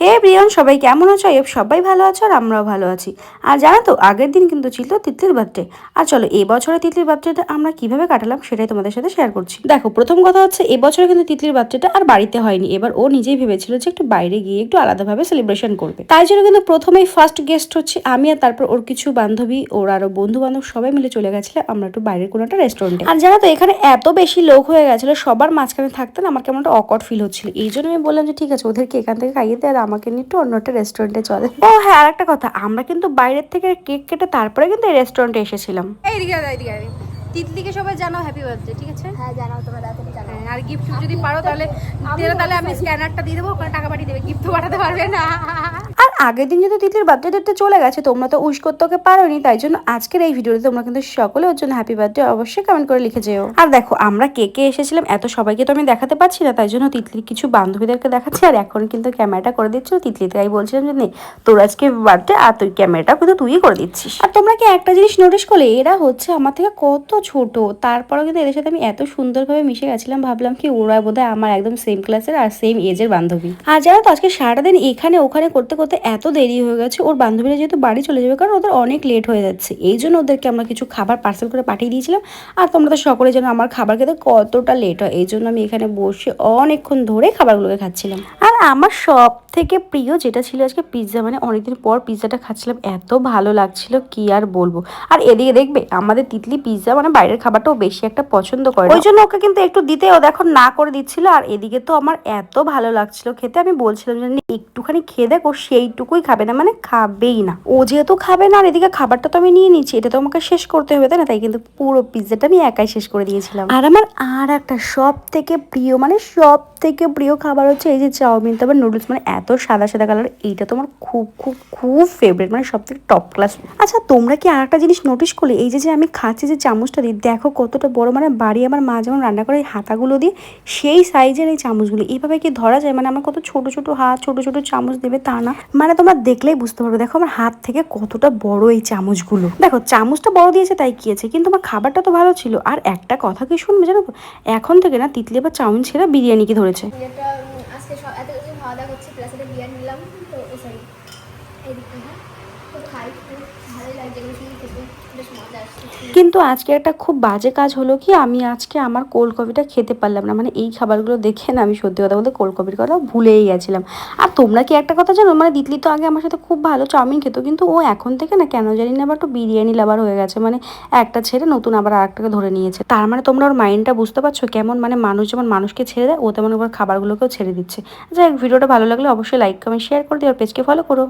হে প্রিয়ন, সবাই কেমন আছো? এব সবাই ভালো আছো আর আমরাও ভালো আছি। আর জানো তো, আগের দিন কিন্তু ছিল তিতলির বার্থডে আর চলো, এই বছরে তিতলির বার্থডেটা আমরা কীভাবে কাটালাম সেটাই তোমাদের সাথে শেয়ার করছি। দেখো, প্রথম কথা হচ্ছে এবছরে কিন্তু তিতলির বার্থডেটা আর বাড়িতে হয়নি। এবার ও নিজেই ভেবেছিল যে একটু বাইরে গিয়ে একটু আলাদাভাবে সেলিব্রেশন করবে। তাই জন্য কিন্তু প্রথমেই ফার্স্ট গেস্ট হচ্ছে আমি আর তারপর ওর কিছু বান্ধবী, ওর আরও বন্ধু বান্ধব সবাই মিলে চলে গেছিলাম আমরা একটু বাইরের কোনো একটা রেস্টুরেন্টে আর জানো তো, এখানে এত বেশি লোক হয়ে গেছিল, সবার মাঝখানে থাকতেন আমার কেমন একটা অকট ফিল হচ্ছিল। এই জন্য আমি বললাম যে, ঠিক আছে, ওদেরকে এখান থেকে খাইয়ে দেয় আমাকে নিয়ে একটু অন্য একটা রেস্টুরেন্টে চলে। ও হ্যাঁ আর একটা কথা আমরা কিন্তু বাইরের থেকে কেক কেটে তারপরে কিন্তু এই রেস্টুরেন্টে এসেছিলাম। এইদিকে তিতলিকে সবাই জানাও হ্যাপি বার্থডে ঠিক আছে? হ্যাঁ জানাও তোমরা তাড়াতাড়ি জানাও। হ্যাঁ, আর গিফট যদি পারো তাহলে তাহলে আমি স্ক্যানারটা দিয়ে দেবো ওখানে টাকা পাঠিয়ে দেবে। গিফট পাঠাতে পারবে না। আগের দিন যেহেতু তিতলির বার্থডে ডেটটা চলে গেছে, তোমরা তো উইশ করতে ওকে পারোনি, তাই জন্য আজকের এই ভিডিওতে তোমরা কিন্তু সকলে ওর জন্য হ্যাপি বার্থডে অবশ্যই কমেন্ট করে লিখে যেও। আর দেখো, আমরা কে কে এসেছিলাম, এত সবাইকে তো আমি দেখাতে পারছি না, তাই জন্য তিতলির কিছু বান্ধবীদেরকে দেখাচ্ছি, আর এখন কিন্তু ক্যামেরাটা করে দিচ্ছিল তিতলি তাই বলছিলাম যে নে, তোর আজকে বার্থডে আর তুই ক্যামেরাটা কিন্তু তুই করে দিচ্ছিস। আর তোমরা কি একটা জিনিস নোটিস করলে, এরা হচ্ছে আমার থেকে কত ছোট, তারপরেও কিন্তু এদের সাথে আমি এত সুন্দরভাবে মিশে গেছিলাম, ভাবলাম কি ওরা বোধহয় আমার একদম সেম ক্লাসের আর সেম এজের বান্ধবী। আর যারা তো আজকে সারাটা দিন এখানে ওখানে করতে করতে এত দেরি হয়ে গেছে, ওর বান্ধবীরা যেহেতু বাড়ি চলে যাবে, কারণ ওদের অনেক লেট হয়ে যাচ্ছে। এই জন্য ওদেরকে আমরা কিছু খাবার পার্সেল করে পাঠিয়ে দিয়েছিলাম, আর তোমরা তো সকলে যেন আমার খাবার খেতে কতটা লেট হয়। এই জন্য আমি এখানে বসে অনেকক্ষণ ধরে খাবারগুলোকে খাচ্ছিলাম। আর আমার সব থেকে প্রিয় যেটা ছিল আজকে পিৎজা মানে অনেকদিন পর পিৎজাটা খাচ্ছিলাম এত ভালো লাগছিল কি আর বলব? আর এদিকে দেখবে আমাদের তিতলি পিৎজা মানে বাইরের খাবারটাও বেশি একটা পছন্দ করে ওই জন্য ওকে কিন্তু একটু দিতে ও দেখো না করে দিচ্ছিল আর এদিকে তো আমার এত ভালো লাগছিল খেতে আমি বলছিলাম যে একটুখানি খেয়ে দেখো সেইটুকুই খাবে না মানে খাবেই না। ও যেহেতু খাবে না আর এদিকে খাবারটা তো আমি নিয়ে নিচ্ছি এটা তো আমাকে শেষ করতে হবে তাই না? তাই কিন্তু পুরো পিৎজাটা আমি একাই শেষ করে দিয়েছিলাম। আর আমার আর একটা সব থেকে প্রিয় মানে সব থেকে প্রিয় খাবার হচ্ছে এই যে চাউমিন। তারপর নুডলস মানে এত সাদা সাদা কালার এইটা তো আমার খুব খুব খুব ফেভারিট মানে সব থেকে টপ ক্লাস আচ্ছা তোমরা কি আর একটা জিনিস নোটিস করলে? এই যে যে আমি খাচ্ছি যে চামচটা দিই দেখো কতটা বড় মানে বাড়ি আমার মা যেমন রান্না করে এই হাতাগুলো দিয়ে সেই সাইজের এই চামচগুলো এইভাবে কি ধরা যায়? মানে আমার কত ছোট ছোট হাত ছোট ছোট চামচ দেবে তা না। মানে তোমরা দেখলেই বুঝতে পারবে দেখো আমার হাত থেকে কতটা বড় এই চামচগুলো। দেখো চামচটা বড় দিয়েছে তাই কি আছে? কিন্তু আমার খাবারটা তো ভালো ছিল। আর একটা কথা কি শুনবে জানো এখন থেকে না তিতলি বা চাউমিন ছেড়ে বিরিয়ানিকে ধরেছে? যেটা উম, আজকে সব এত কিছু খাওয়া দাওয়া করছি প্লাস একটা বিয়ার নিলাম, তো সরি এইদিকটা হ্যাঁ? তো কিন্তু আজকে একটা খুব বাজে কাজ হলো কি, আমি আজকে আমার কোল্ড কফিটা খেতে পারলাম না। মানে এই খাবারগুলো দেখে না আমি সত্যি কথা বলতে কোল্ড কফির কথা ভুলেই গেছিলাম। আর তোমরা কি একটা কথা জানো? মানে দিতলি তো আগে আমার সাথে খুব ভালো চাউমিন খেত, কিন্তু ও এখন থেকে না কেন জানি না আবার একটু বিরিয়ানি লাভার হয়ে গেছে। মানে একটা ছেড়ে নতুন আবার আরেকটাকে ধরে নিয়েছে। তার মানে তোমরা ওর মাইন্ডটা বুঝতে পারছ কেমন মানে মানুষ যেমন মানুষকে ছেড়ে দেয়, ও তেমন ওর খাবারগুলোকেও ছেড়ে দিচ্ছে। যাই ভিডিওটা ভালো লাগলে অবশ্যই লাইক কমেন্ট শেয়ার করে দিও, আর পেজকে ফলো করো।